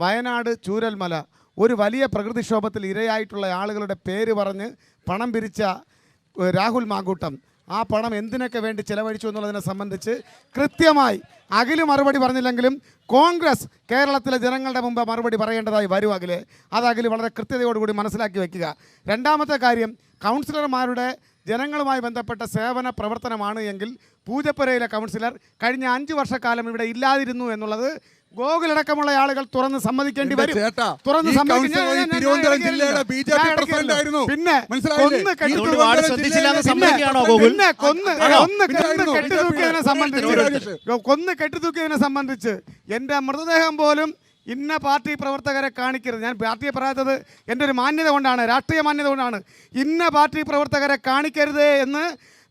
വയനാട് ചൂരൽമല ഒരു വലിയ പ്രകൃതിക്ഷോഭത്തിൽ ഇരയായിട്ടുള്ള ആളുകളുടെ പേര് പറഞ്ഞ് പണം പിരിച്ച രാഹുൽ മാങ്കൂട്ടം. ആ പണം എന്തിനൊക്കെ വേണ്ടി ചെലവഴിച്ചു എന്നുള്ളതിനെ സംബന്ധിച്ച് കൃത്യമായി അഖിൽ മറുപടി പറഞ്ഞില്ലെങ്കിലും കോൺഗ്രസ് കേരളത്തിലെ ജനങ്ങളുടെ മുമ്പ് മറുപടി പറയേണ്ടതായി വരും അഖിൽ. അത് അഖിൽ വളരെ കൃത്യതയോടുകൂടി മനസ്സിലാക്കി വയ്ക്കുക രണ്ടാമത്തെ കാര്യം കൗൺസിലർമാരുടെ ജനങ്ങളുമായി ബന്ധപ്പെട്ട സേവന പ്രവർത്തനമാണ് എങ്കിൽ പൂജപ്പുരയിലെ കൗൺസിലർ കഴിഞ്ഞ അഞ്ച് വർഷക്കാലം ഇവിടെ ഇല്ലാതിരുന്നു എന്നുള്ളത് ഗോകുലടക്കമുള്ള ആളുകൾ തുറന്ന് സമ്മതിക്കേണ്ടി വരും. തുറന്ന് തിരുവനന്തപുരം ജില്ലയുടെ പ്രസിഡന്റ് ആയിരുന്നു. പിന്നെ? കൊന്ന് കൊന്ന്. കെട്ടിത്തൂക്കിയതിനെ സംബന്ധിച്ച്. എന്റെ കൊന്ന് കെട്ടിത്തൂക്കിയതിനെ സംബന്ധിച്ച്. എന്റെ മൃതദേഹം പോലും ഇന്ന പാർട്ടി പ്രവർത്തകരെ കാണിക്കരുത്. ഞാൻ പാർട്ടിയെ പറയാത്തത് എന്റെ ഒരു മാന്യത കൊണ്ടാണ് രാഷ്ട്രീയ മാന്യത കൊണ്ടാണ്. ഇന്ന പാർട്ടി പ്രവർത്തകരെ കാണിക്കരുത് എന്ന്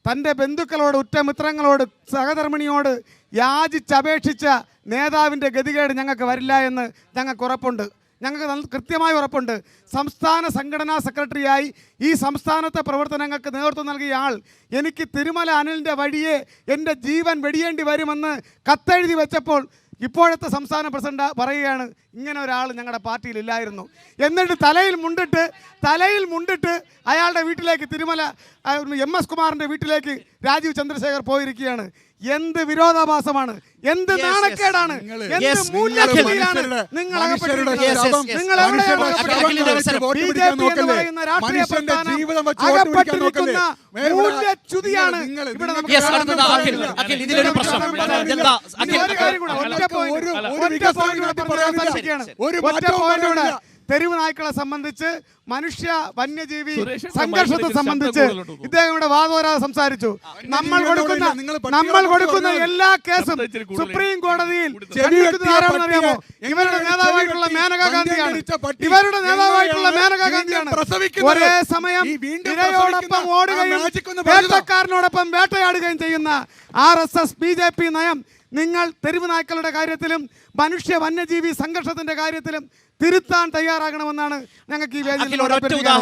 തന്റെ ബന്ധുക്കളോട് ഉറ്റമിത്രങ്ങളോട് സഹധർമ്മിണിയോട് യാചിച്ചപേക്ഷിച്ച നേതാവിന്റെ ഗതികേട് ഞങ്ങൾക്ക് വരില്ല എന്ന് ഞങ്ങൾക്ക് ഉറപ്പുണ്ട്. ഞങ്ങൾക്ക് കൃത്യമായി ഉറപ്പുണ്ട്. സംസ്ഥാന സംഘടനാ സെക്രട്ടറിയായി ഈ സംസ്ഥാനത്തെ പ്രവർത്തനങ്ങൾക്ക് നേതൃത്വം നൽകിയ ആൾ എനിക്ക് തിരുമല അനിലിന്റെ വഴിയെ എന്റെ ജീവൻ വെടിയേണ്ടി വരുമെന്ന് കത്തെഴുതി വെച്ചപ്പോൾ ഇപ്പോഴത്തെ സംസ്ഥാന പ്രസിഡന്റ് പറയുകയാണ് ഇങ്ങനെ ഒരാൾ ഞങ്ങളുടെ പാർട്ടിയിൽ ഇല്ലായിരുന്നു എന്നിട്ട് തലയിൽ മുണ്ടിട്ട് തലയിൽ മുണ്ടിട്ട് അയാളുടെ വീട്ടിലേക്ക് തിരുമല എം എസ് കുമാറിന്റെ വീട്ടിലേക്ക് രാജീവ് ചന്ദ്രശേഖർ പോയിരിക്കുകയാണ്. എന്ത് വിരോധാഭാസമാണ്? എന്ത്. നാണക്കേടാണ്? എന്ത് Yes, നിങ്ങൾ അകപ്പെട്ടിരിക്കുന്ന? മൂല്യച്യുതിയാണ് ഇവിടെ ഒരു തെരുവ് നായ്ക്കളെ സംബന്ധിച്ച് മനുഷ്യ വന്യജീവി സംഘർഷത്തെ സംബന്ധിച്ച്. ഇദ്ദേഹം ഇവിടെ വാദോരാതെ സംസാരിച്ചു. നമ്മൾ കൊടുക്കുന്ന നിങ്ങൾ നമ്മൾ കൊടുക്കുന്ന എല്ലാ കേസും. സുപ്രീം കോടതിയിൽ അറിയാമോ? ഇവരുടെ നേതാവായിട്ടുള്ള മേനകാ ഗാന്ധിയാണ്. ഇവരുടെ നേതാവായിട്ടുള്ള മേനകാ ഗാന്ധിയാണ്. ഒരേ സമയം ഇരയോടൊപ്പം ഓടുകയും വേട്ടക്കാരനോടൊപ്പം വേട്ടയാടുകയും ചെയ്യുന്ന R S S B J P നയം നിങ്ങൾ തെരുവ് നായ്ക്കളുടെ കാര്യത്തിലും മനുഷ്യ വന്യജീവി സംഘർഷത്തിന്റെ കാര്യത്തിലും തിരുത്താൻ തയ്യാറാകണമെന്നാണ് ഞങ്ങൾക്ക് ഈ വേദിയിൽ ഒരൊറ്റ അഭ്യർത്ഥിക്കാനുള്ളത്. ഉദാഹരണം